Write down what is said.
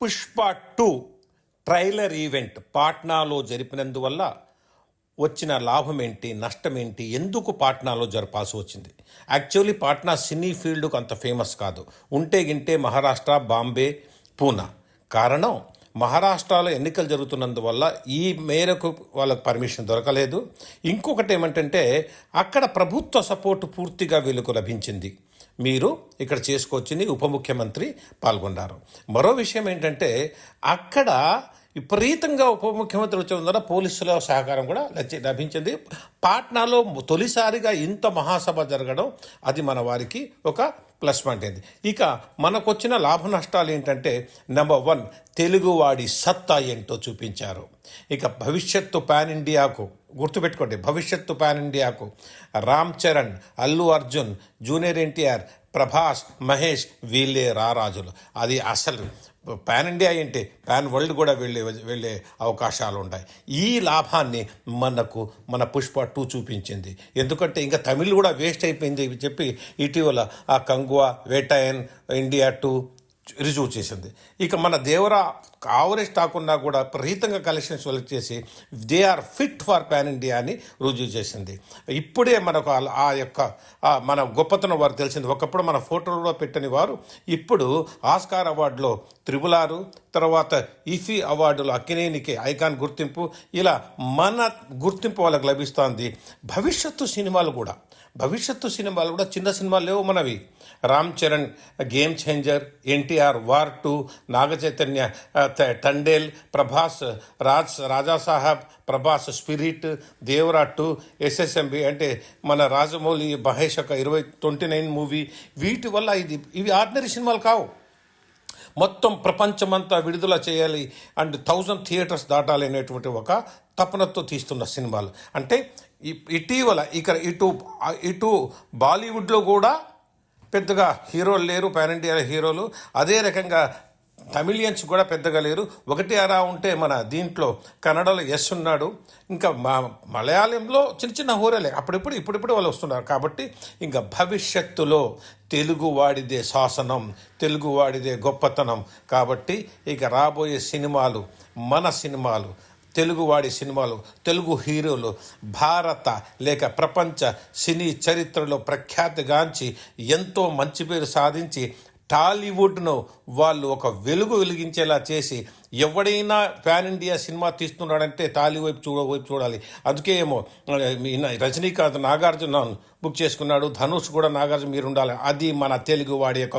Pushpa two trailer event పాట్నాలో జరిపినందువల్ల వచ్చిన లాభం ఏంటి నష్టం ఏంటి ఎందుకు పాట్నాలో జరపాల్సి వచ్చింది? యాక్చువల్లీ పాట్నా సినీ ఫీల్డ్కు అంత ఫేమస్ కాదు. ఉంటే గింటే మహారాష్ట్ర బాంబే పూనా. కారణం మహారాష్ట్రలో ఎన్నికలు జరుగుతున్నందువల్ల ఈ మేరకు వాళ్ళకు పర్మిషన్ దొరకలేదు. ఇంకొకటి ఏమంటంటే అక్కడ ప్రభుత్వ సపోర్టు పూర్తిగా వీళ్ళకు లభించింది. మీరు ఇక్కడ చేసుకొచ్చింది ఉప ముఖ్యమంత్రి పాల్గొన్నారు. మరో విషయం ఏంటంటే అక్కడ విపరీతంగా ఉప ముఖ్యమంత్రి వచ్చిన ద్వారా పోలీసుల సహకారం కూడా లభి లభించింది. పాట్నాలో తొలిసారిగా ఇంత మహాసభ జరగడం అది మన వారికి ఒక ప్లస్ పాయింట్ అయింది. ఇక మనకొచ్చిన లాభ నష్టాలు ఏంటంటే నెంబర్ వన్ తెలుగువాడి సత్తా ఏంటో చూపించారు. ఇక భవిష్యత్తు పాన్ ఇండియాకు గుర్తుపెట్టుకోండి. భవిష్యత్తు పాన్ ఇండియాకు రామ్ చరణ్ అల్లు అర్జున్ జూనియర్ ఎన్టీఆర్ ప్రభాస్ మహేష్ వీళ్ళే రారాజులు. అది అసలు పాన్ ఇండియా ఏంటి? పాన్ వరల్డ్ కూడా వెళ్ళే వెళ్ళే అవకాశాలు ఉంటాయి ఈ లాభాన్ని మనకు మన పుష్ప టూ చూపించింది. ఎందుకంటే ఇంకా తమిళ్ కూడా వేస్ట్ అయిపోయింది చెప్పి ఇటీవల ఆ కంగువా వేటాయన్ ఇండియా టూ రుజువు చేసింది. ఇక మన దేవరా ఆవరేజ్ కాకుండా కూడా విపరీతంగా కలెక్షన్స్ సెలెక్ట్ చేసి they are fit for pan India అని రుజువు చేసింది. ఇప్పుడే మనకు ఆ- ఆ యొక్క మన గొప్పతనం వారు తెలిసింది. ఒకప్పుడు మన ఫోటోలో పెట్టని వారు ఇప్పుడు ఆస్కార్ అవార్డులో త్రిబులారు తర్వాత ఇఫీ అవార్డులో అక్కినేనికి ఐకాన్ గుర్తింపు ఇలా మన గుర్తింపు వాళ్ళకి లభిస్తోంది. భవిష్యత్తు సినిమాలు కూడా భవిష్యత్తు సినిమాలు కూడా చిన్న సినిమాలు లేవు మనవి. Ram Charan game changer NTR war two Naga Chaitanya త- Thandel Prabhas Raj Raja Saheb Prabhas spirit Devara two SSMB అంటే మన రాజమౌళి మహేష్ యొక్క ఇరవై ట్వంటీ నైన్ మూవీ. వీటి వల్ల ఇది ఇవి ఆర్డినరీ సినిమాలు కావు. మొత్తం ప్రపంచమంతా విడుదల చేయాలి అండ్ థౌజండ్ థియేటర్స్ దాటాలి అనేటువంటి ఒక తపనతో తీస్తున్న సినిమాలు. అంటే ఇ- ఇటీవల ఇక్కడ ఇటు ఇటు బాలీవుడ్లో కూడా పెద్దగా హీరోలు లేరు పాన్ ఇండియా హీరోలు. అదే రకంగా తమిళియన్స్ కూడా పెద్దగా లేరు. ఒకటి అరా ఉంటే మన దీంట్లో కన్నడలో ఎస్ ఉన్నాడు. ఇంకా మా మలయాళంలో చిన్న చిన్న హోరలే. అప్పుడిప్పుడు ఇప్పుడిప్పుడు వాళ్ళు వస్తున్నారు. కాబట్టి ఇంకా భవిష్యత్తులో తెలుగు వాడిదే శాసనం తెలుగు వాడిదే గొప్పతనం. కాబట్టి ఇక రాబోయే సినిమాలు మన సినిమాలు తెలుగువాడి సినిమాలు తెలుగు హీరోలు భారత లేక ప్రపంచ సినీ చరిత్రలో ప్రఖ్యాతిగాంచి ఎంతో మంచి పేరు సాధించి టాలీవుడ్ను వాళ్ళు ఒక వెలుగు వెలిగించేలా చేసి ఎవడైనా ప్యాన్ ఇండియా సినిమా తీస్తున్నాడంటే టాలీ వైపు చూడ వైపు చూడాలి. అందుకే ఏమో రజనీకాంత్ నాగార్జున బుక్ చేసుకున్నాడు ధనుష్ కూడా నాగార్జున మీరు ఉండాలి అది మన తెలుగు వాడి యొక్క